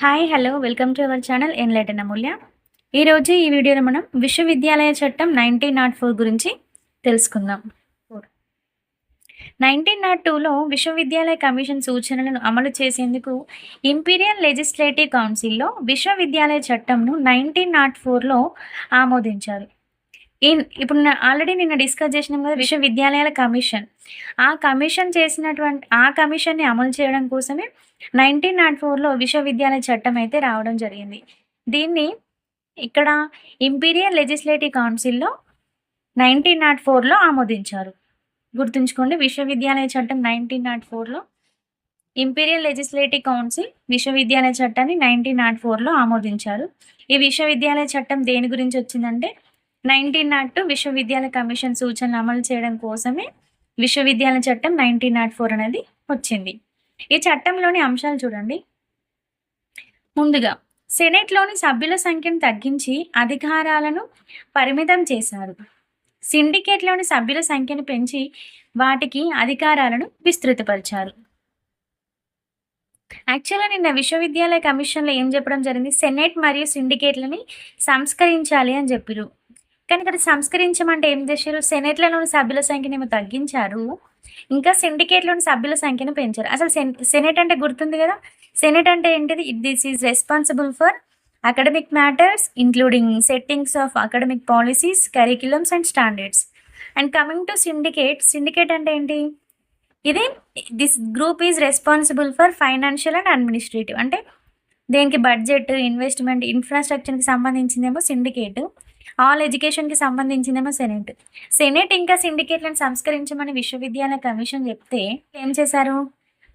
Hi hello welcome to our channel enlighten Amulya ఈరోజు ఈ వీడియోలో మనం విశ్వవిద్యాలయ చట్టం నైన్టీన్ నాట్ ఫోర్ గురించి తెలుసుకుందాం. నైన్టీన్ నాట్ టూలో విశ్వవిద్యాలయ కమిషన్ సూచనలను అమలు చేసేందుకు ఇంపీరియల్ లెజిస్లేటివ్ కౌన్సిల్లో విశ్వవిద్యాలయ చట్టంను నైన్టీన్ నాట్ ఫోర్లో ఆమోదించారు. ఇప్పుడు ఆల్రెడీ నిన్న డిస్కస్ చేసినాం కదా విశ్వవిద్యాలయాల కమిషన్. ఆ కమిషన్ చేసినటువంటి ఆ కమిషన్ని అమలు చేయడం కోసమే నైన్టీన్ నాట్ ఫోర్లో విశ్వవిద్యాలయ చట్టం అయితే రావడం జరిగింది. దీన్ని ఇక్కడ ఇంపీరియల్ లెజిస్లేటివ్ కౌన్సిల్లో నైన్టీన్ నాట్ ఫోర్లో ఆమోదించారు. గుర్తుంచుకోండి విశ్వవిద్యాలయ చట్టం నైన్టీన్ నాట్ ఫోర్లో ఇంపీరియల్ లెజిస్లేటివ్ కౌన్సిల్ విశ్వవిద్యాలయ చట్టాన్ని నైన్టీన్ నాట్ ఫోర్లో ఆమోదించారు. ఈ విశ్వవిద్యాలయ చట్టం దేని గురించి వచ్చిందంటే నైన్టీన్ నాట్ టూ విశ్వవిద్యాలయ కమిషన్ సూచనలు అమలు చేయడం కోసమే విశ్వవిద్యాలయ చట్టం నైన్టీన్ నాట్ ఫోర్ అనేది వచ్చింది. ఈ చట్టంలోని అంశాలు చూడండి. ముందుగా సెనెట్లోని సభ్యుల సంఖ్యను తగ్గించి అధికారాలను పరిమితం చేశారు. సిండికేట్లోని సభ్యుల సంఖ్యను పెంచి వాటికి అధికారాలను విస్తృతపరిచారు. యాక్చువల్గా నిన్న విశ్వవిద్యాలయ కమిషన్లో ఏం చెప్పడం జరిగింది? సెనెట్ మరియు సిండికేట్లని సంస్కరించాలి అని చెప్పిరు కానీ ఇక్కడ సంస్కరించమంటే ఏం చేశారు? సెనేట్లలోని సభ్యుల సంఖ్యను ఏమో తగ్గించారు. ఇంకా సిండికేట్లోని సభ్యుల సంఖ్యను పెంచారు. అసలు సెనేట్ అంటే గుర్తుంది కదా? సెనేట్ అంటే ఏంటిది? This is responsible for academic matters including settings of academic policies curriculums and standards and coming to syndicate syndicate అంటే ఏంటి? ఇది this group is responsible for financial and administrative అంటే దేనికి బడ్జెట్ ఇన్వెస్ట్మెంట్ ఇన్ఫ్రాస్ట్రక్చర్కి సంబంధించిందేమో సిండికేట్ ఆల్ ఎడ్యుకేషన్కి సంబంధించిందేమో senate. Senate ఇంకా సిండికేట్లను సంస్కరించమని విశ్వవిద్యాలయ కమిషన్ చెప్తే ఏం చేశారు?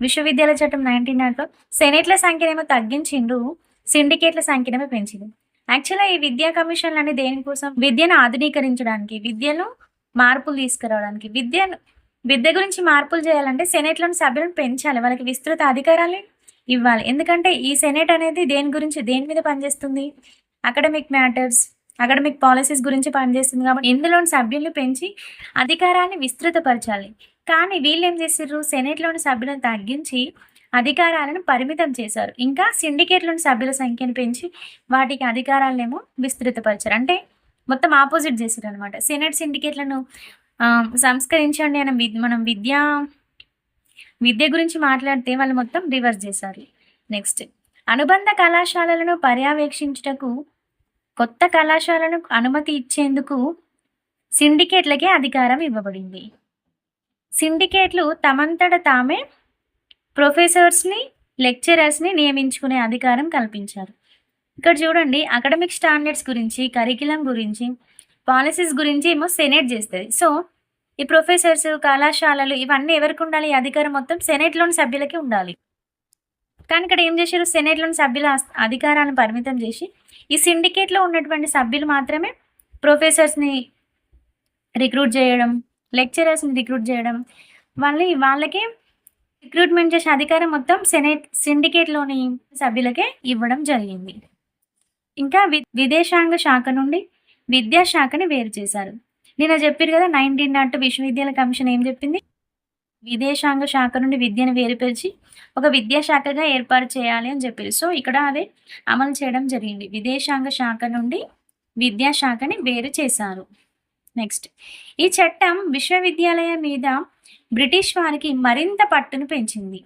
విశ్వవిద్యాలయ చట్టం నైన్టీన్ నాట్లో సెనెట్ల సంఖ్యనేమో తగ్గించిండ్రు సిండికేట్ల సంఖ్యనేమో పెంచింది యాక్చువల్గా ఈ విద్యా కమిషన్లు అనేది దేనికోసం విద్యను ఆధునీకరించడానికి విద్యను మార్పులు తీసుకురావడానికి. విద్యను విద్య గురించి మార్పులు చేయాలంటే సెనేట్లోని సభ్యులను పెంచాలి వాళ్ళకి విస్తృత అధికారాలు ఇవ్వాలి. ఎందుకంటే ఈ సెనెట్ అనేది దేని గురించి దేని మీద పనిచేస్తుంది? అకాడమిక్ మ్యాటర్స్ అకాడమిక్ పాలసీస్ గురించి పనిచేస్తుంది కాబట్టి ఇందులోని సభ్యులను పెంచి అధికారాన్ని విస్తృతపరచాలి. కానీ వీళ్ళు ఏం చేసారు సెనేట్లోని సభ్యులను తగ్గించి అధికారాలను పరిమితం చేశారు. ఇంకా సిండికేట్లోని సభ్యుల సంఖ్యను పెంచి వాటికి అధికారాలనేమో విస్తృతపరిచారు. అంటే మొత్తం ఆపోజిట్ చేశారు అనమాట సెనేట్ సిండికేట్లను సంస్కరించండి అని మనం విద్యా విద్య గురించి మాట్లాడితే వాళ్ళు మొత్తం రివర్స్ చేశారు. నెక్స్ట్ అనుబంధ కళాశాలలను పర్యవేక్షించుటకు కొత్త కళాశాలను అనుమతి ఇచ్చేందుకు సిండికేట్లకే అధికారం ఇవ్వబడింది. సిండికేట్లు తమంతట తామే ప్రొఫెసర్స్ని లెక్చరర్స్ని నియమించుకునే అధికారం కల్పించారు. ఇక్కడ చూడండి అకాడమిక్ స్టాండర్డ్స్ గురించి కరికులం గురించి పాలసీస్ గురించి ఏమో సెనేట్ చేస్తుంది. సో ఈ ప్రొఫెసర్స్ కళాశాలలు ఇవన్నీ ఎవరికి ఉండాలి? అధికారం మొత్తం సెనేట్లోని సభ్యులకి ఉండాలి. కానీ ఇక్కడ ఏం చేశారు? సెనేట్లోని సభ్యుల అధికారాలను పరిమితం చేసి ఈ సిండికేట్లో ఉన్నటువంటి సభ్యులు మాత్రమే ప్రొఫెసర్స్ని రిక్రూట్ చేయడం లెక్చరర్స్ని రిక్రూట్ చేయడం వాళ్ళని వాళ్ళకే రిక్రూట్మెంట్ చేసే అధికారం మొత్తం సెనేట్ సిండికేట్లోని సభ్యులకే ఇవ్వడం జరిగింది. ఇంకా వి విదేశాంగ శాఖ నుండి విద్యాశాఖని వేరు చేశారు. నేను చెప్పారు కదా నైన్టీన్ నాట్ విశ్వవిద్యాలయ కమిషన్ ఏం చెప్పింది? విదేశాంగ శాఖ నుండి విద్యను వేరుపరిచి ఒక విద్యాశాఖగా ఏర్పాటు చేయాలి అని చెప్పారు. సో ఇక్కడ అదే అమలు చేయడం జరిగింది. విదేశాంగ శాఖ నుండి విద్యాశాఖని వేరు చేశారు. నెక్స్ట్. ఈ చట్టం విశ్వవిద్యాలయం మీద బ్రిటిష్ వారికి మరింత పట్టును పెంచింది.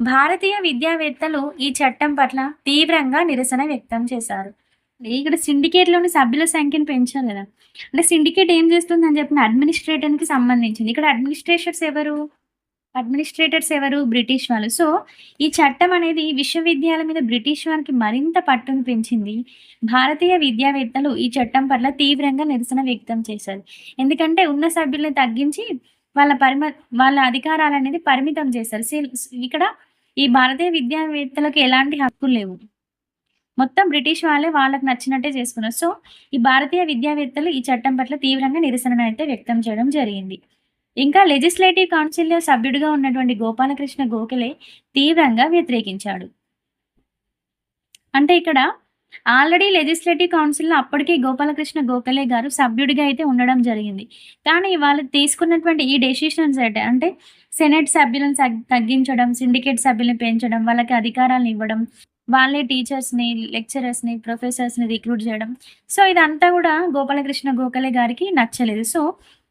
భారతీయ విద్యావేత్తలు ఈ చట్టం పట్ల తీవ్రంగా నిరసన వ్యక్తం చేశారు. ఇక్కడ సిండికేట్లోని సభ్యుల సంఖ్యను పెంచాలి కదా. అంటే సిండికేట్ ఏం చేస్తుంది అని చెప్పిన అడ్మినిస్ట్రేటర్కి సంబంధించింది. ఇక్కడ అడ్మినిస్ట్రేటర్స్ ఎవరు? అడ్మినిస్ట్రేటర్స్ ఎవరు? బ్రిటిష్ వాళ్ళు. సో ఈ చట్టం అనేది విశ్వవిద్యాలయం మీద బ్రిటిష్ వారికి మరింత పట్టును పెంచింది. భారతీయ విద్యావేత్తలు ఈ చట్టం పట్ల తీవ్రంగా నిరసన వ్యక్తం చేశారు. ఎందుకంటే ఉన్న సభ్యులను తగ్గించి వాళ్ళ పరిమ వాళ్ళ అధికారాలు అనేది పరిమితం చేశారు. ఇక్కడ ఈ భారతీయ విద్యావేత్తలకు ఎలాంటి హక్కులు లేవు. మొత్తం బ్రిటిష్ వాళ్ళే వాళ్ళకి నచ్చినట్టే చేసుకున్నారు. సో ఈ భారతీయ విద్యావేత్తలు ఈ చట్టం పట్ల తీవ్రంగా నిరసన అయితే వ్యక్తం చేయడం జరిగింది. ఇంకా లెజిస్లేటివ్ కౌన్సిల్లో సభ్యుడిగా ఉన్నటువంటి గోపాలకృష్ణ గోఖలే తీవ్రంగా వ్యతిరేకించాడు. అంటే ఇక్కడ ఆల్రెడీ లెజిస్లేటివ్ కౌన్సిల్‌లో అప్పటికే గోపాలకృష్ణ గోఖలే గారు సభ్యుడిగా అయితే ఉండడం జరిగింది. కానీ వాళ్ళు తీసుకున్నటువంటి ఈ డెసిషన్స్ అయితే అంటే సెనెట్ సభ్యులను తగ్గించడం, సిండికేట్ సభ్యులను పెంచడం, వాళ్ళకి అధికారాలను ఇవ్వడం, వాళ్ళే టీచర్స్‌ని, లెక్చరర్స్‌ని, ప్రొఫెసర్స్‌ని రిక్రూట్ చేయడం. సో, ఇదంతా కూడా గోపాలకృష్ణ గోఖలే గారికి నచ్చలేదు. సో,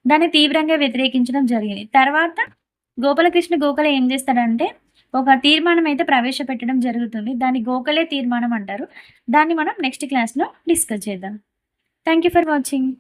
దాన్ని తీవ్రంగా వ్యతిరేకించడం జరిగింది. తర్వాత గోపాలకృష్ణ గోఖలే ఏం చేస్తాడంటే ఒక తీర్మానం అయితే ప్రవేశపెట్టడం జరుగుతుంది. దాన్ని గోఖలే తీర్మానం అంటారు. దాన్ని మనం నెక్స్ట్ క్లాస్‌లో డిస్కస్ చేద్దాం. Thank you for watching.